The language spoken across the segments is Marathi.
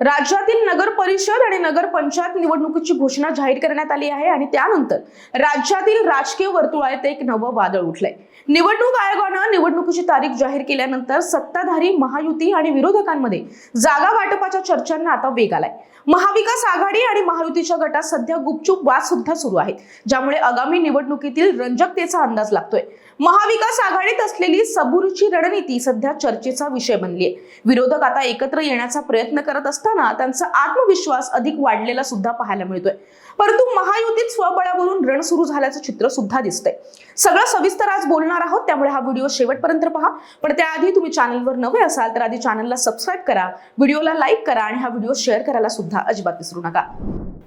राज्यातील नगर परिषद आणि नगर पंचायत निवडणुकीची घोषणा जाहीर करण्यात आली आहे आणि त्यानंतर राज्यातील राजकीय वर्तुळात एक नवं वादळ उठलंय. निवडणूक आयोगानं निवडणुकीची तारीख जाहीर केल्यानंतर सत्ताधारी महायुती आणि विरोधकांमध्ये जागा वाटपाच्या चर्चांना आता वेग आलाय. महाविकास आघाडी आणि महायुतीच्या गटात सध्या गुपचूप वाद सुद्धा सुरू आहेत ज्यामुळे आगामी निवडणुकीतील रंजकतेचा अंदाज लागतोय. महाविकास आघाडीत असलेली सबुरीची रणनीती सध्या चर्चेचा विषय बनली आहे विरोधक आता एकत्र येण्याचा प्रयत्न करत असताना त्यांचा आत्मविश्वास अधिक वाढलेला सुद्धा पाहायला मिळतोय. परंतु महायुतीत स्वबळावरून रण सुरू झाल्याचं चित्र सुद्धा दिसतंय. सगळं सविस्तर आज बोलणार आहोत त्यामुळे हा व्हिडिओ शेवटपर्यंत पहा. पण त्याआधी तुम्ही चॅनलवर नवे असाल तर आधी चॅनलला सबस्क्राईब करा व्हिडिओला लाईक करा आणि हा व्हिडिओ शेअर करायला सुद्धा अजिबात विसरू नका.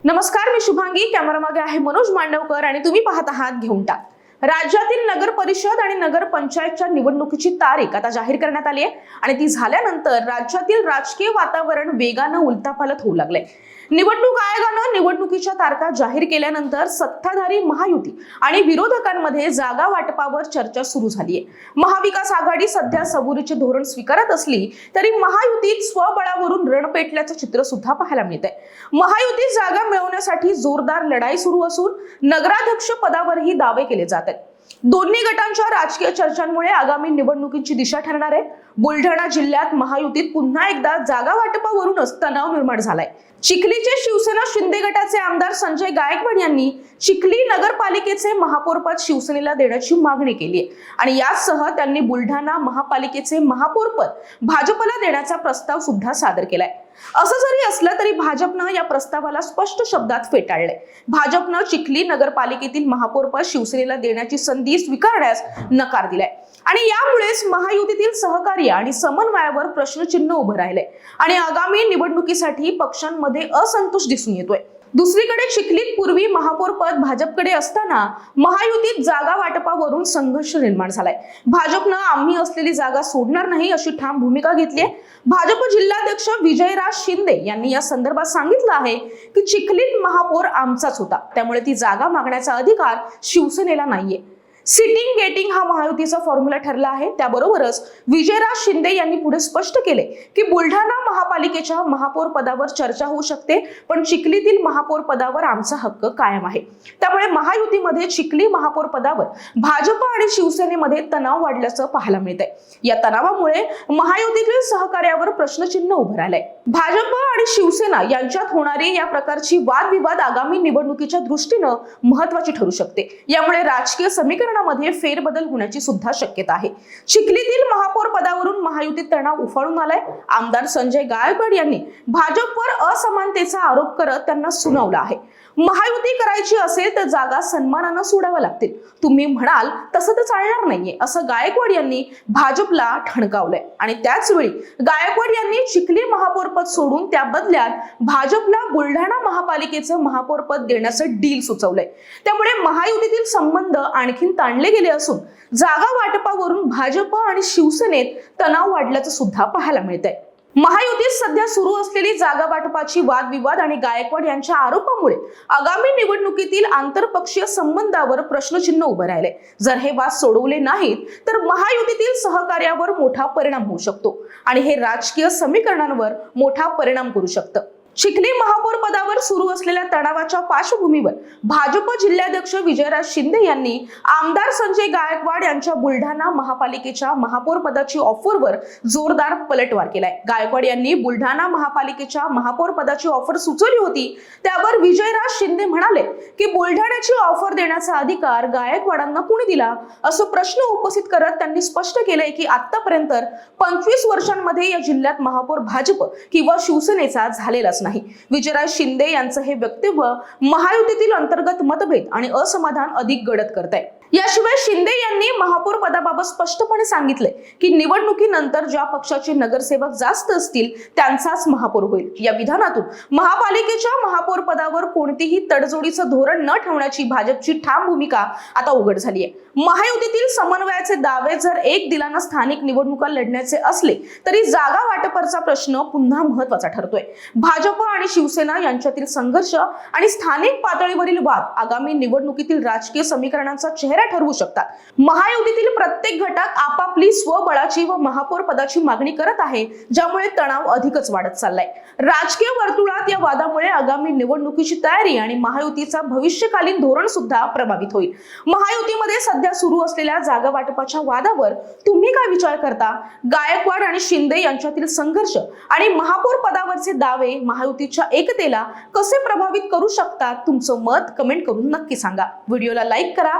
नमस्कार मी शुभांगी. कॅमेरामागे आहे मनोज मांडवकर आणि तुम्ही पाहत आहात घेऊन टाक. राज्यातील नगर परिषद आणि नगर पंचायतच्या निवडणुकीची तारीख आता जाहीर करण्यात आली आहे. आणि ती झाल्यानंतर राज्यातील राजकीय वातावरण वेगानं उलतापालत होऊ लागलंय. निवडणूक आयोगानं निवडणुकीच्या तारखा जाहीर केल्यानंतर सत्ताधारी महायुती आणि विरोधकांमध्ये जागा वाटपावर चर्चा सुरू झाली आहे महाविकास आघाडी सध्या सबुरीचे धोरण स्वीकारत असली तरी महायुतीत स्वबळावरून रण पेटल्याचं चित्र सुद्धा पाहायला मिळत आहे महायुतीत जागा मिळवण्यासाठी जोरदार लढाई सुरू असून नगराध्यक्ष पदावरही दावे केले जात आहेत. दोन्ही गटांच्या राजकीय चर्चांमुळे आगामी निवडणुकीची दिशा ठरणार आहे. बुलढाणा जिल्ह्यात महायुतीत पुन्हा एकदा जागा वाटपावरूनच तणाव निर्माण झालाय. चिखलीचे शिवसेना शिंदे गटाचे आमदार संजय गायकवाड यांनी चिखली नगरपालिकेचे महापौरपद शिवसेनेला देण्याची मागणी केली आहे आणि यासह त्यांनी बुलढाणा महापालिकेचे महापौरपद भाजपला देण्याचा प्रस्ताव सुद्धा सादर केलाय. असं जरी असलं तरी भाजपनं या प्रस्तावाला स्पष्ट शब्दात फेटाळले भाजपनं चिखली नगरपालिकेतील महापौरपद शिवसेनेला देण्याची संधी स्वीकारण्यास नकार दिलाय. आणि यामुळेच महायुतीतील सहकार्य आणि समन्वयावर प्रश्नचिन्ह उभं राहिले आणि आगामी निवडणुकीसाठी पक्षांमध्ये असंतोष दिसून येतोय. दुसरीकडे चिखलीत पूर्वी महापौर पद भाजपकडे असताना महायुतीत जागा वाटपावरून संघर्ष निर्माण झालाय. भाजपनं आम्ही असलेली जागा सोडणार नाही अशी ठाम भूमिका घेतली आहे. भाजप जिल्हाध्यक्ष विजयराज शिंदे यांनी या संदर्भात सांगितलं आहे की चिखलीत महापौर आमचाच होता. त्यामुळे ती जागा मागण्याचा अधिकार शिवसेनेला नाहीये. सिटिंग गेटिंग हा महायुतीचा फॉर्म्युला ठरला आहे. त्याबरोबरच विजयराज शिंदे यांनी पुढे स्पष्ट केले की बुलढाणा महापालिकेच्या महापौर पदावर चर्चा होऊ शकते पण चिखलीतील महापौर पदावर आमचा हक्क कायम आहे. त्यामुळे महायुतीमध्ये चिखली महापौर पदावर भाजप आणि शिवसेनेमध्ये तणाव वाढल्याचं पाहायला मिळत आहे या तणावामुळे महायुतीतील सहकार्यावर प्रश्नचिन्ह उभं राहिलंय. भाजप आणि शिवसेना यांच्यात होणारी या प्रकारची वादविवाद आगामी निवडणुकीच्या दृष्टीनं महत्वाची ठरू शकते. यामुळे राजकीय समीकरणामध्ये फेरबदल होण्याची सुद्धा शक्यता आहे. चिखलीतील महापौर पदावरून महायुतीत तणाव उफाळून आलाय. आमदार संजय गायकवाड यांनी भाजपवर असमानतेचा आरोप करत त्यांना सुनावलं आहे. महायुती करायची असेल तर जागा सन्मानानं सोडाव्या लागतील. तुम्ही म्हणाल तसं तर चालणार नाहीये असं गायकवाड यांनी भाजपला ठणकावलंय. आणि त्याच वेळी गायकवाड यांनी चिखली महापौर महापौरपद सोडून त्या बदल्यात भाजपला बुलढाणा महापालिकेचं महापौरपद देण्याचं डील सुचवलंय. त्यामुळे महायुतीतील संबंध आणखीन ताणले गेले असून जागा वाटपावरून भाजप आणि शिवसेनेत तणाव वाढल्याचं सुद्धा पाहायला मिळतंय. महायुतीत सध्या सुरू असलेली जागा वाटपाची वादविवाद आणि गायकवाड यांच्या आरोपामुळे आगामी निवडणुकीतील आंतरपक्षीय संबंधावर प्रश्नचिन्ह उभं राहिले. जर हे वाद सोडवले नाहीत तर महायुतीतील सहकार्यावर मोठा परिणाम होऊ शकतो आणि हे राजकीय समीकरणांवर मोठा परिणाम करू शकतं. चिखली महापौर पदावर सुरू असलेल्या तणावाच्या पार्श्वभूमीवर भाजप जिल्हाध्यक्ष विजयराज शिंदे यांनी आमदार संजय गायकवाड यांच्या बुलढाणा महापालिकेच्या महापौर पदाची ऑफरवर जोरदार पलटवार केलाय. गायकवाड यांनी बुलढाणा महापालिकेच्या महापौर पदाची ऑफर सुचवली होती. त्यावर विजयराज शिंदे म्हणाले की बुलढाण्याची ऑफर देण्याचा अधिकार गायकवाडांना कुणी दिला? असं प्रश्न उपस्थित करत त्यांनी स्पष्ट केलंय की आतापर्यंत पंचवीस वर्षांमध्ये या जिल्ह्यात महापौर भाजप किंवा शिवसेनेचा झालेला नाही. विजयराज शिंदे यांचं हे वक्तव्य महायुतीतील अंतर्गत मतभेद आणि असमाधान अधिक गडद करत आहे याशिवाय शिंदे यांनी महापौर पदाबाबत स्पष्टपणे सांगितले की निवडणुकीनंतर ज्या पक्षाचे नगरसेवक जास्त असतील त्यांचाच महापौर होईल. या विधानातून महापालिकेच्या महापौर पदावर कोणतीही तडजोडीचं धोरण न ठेवण्याची भाजपची ठाम भूमिका आता उघड झाली आहे महायुतीतील समन्वयाचे दावे जर एक दिलानं स्थानिक निवडणुका लढण्याचे असले तरी जागा वाटपाचा प्रश्न पुन्हा महत्त्वाचा ठरतोय. भाजप आणि शिवसेना यांच्यातील संघर्ष आणि स्थानिक पातळीवरील वाद आगामी निवडणुकीतील राजकीय समीकरणांचा चेहरा चेहरा ठरवू शकतात. महायुतीतील प्रत्येक घटक आपापली स्वबळाची व महापौर पदाची मागणी करत आहे ज्यामुळे तणाव अधिकच वाढत चाललाय. राजकीय वर्तुळात या वादामुळे आगामी निवडणुकीची तयारी आणि महायुतीचा भविष्यकालीन धोरण सुद्धा प्रभावित होईल. महायुतीमध्ये सध्या सुरू असलेल्या जागा वाटपाच्या वादावर तुम्ही काय विचार करता? गायकवाड आणि शिंदे यांच्यातील संघर्ष आणि महापौर पदावरचे दावे महायुतीच्या एकतेला कसे प्रभावित करू शकतात? तुमचं मत कमेंट करून नक्की सांगा. व्हिडिओला लाईक करा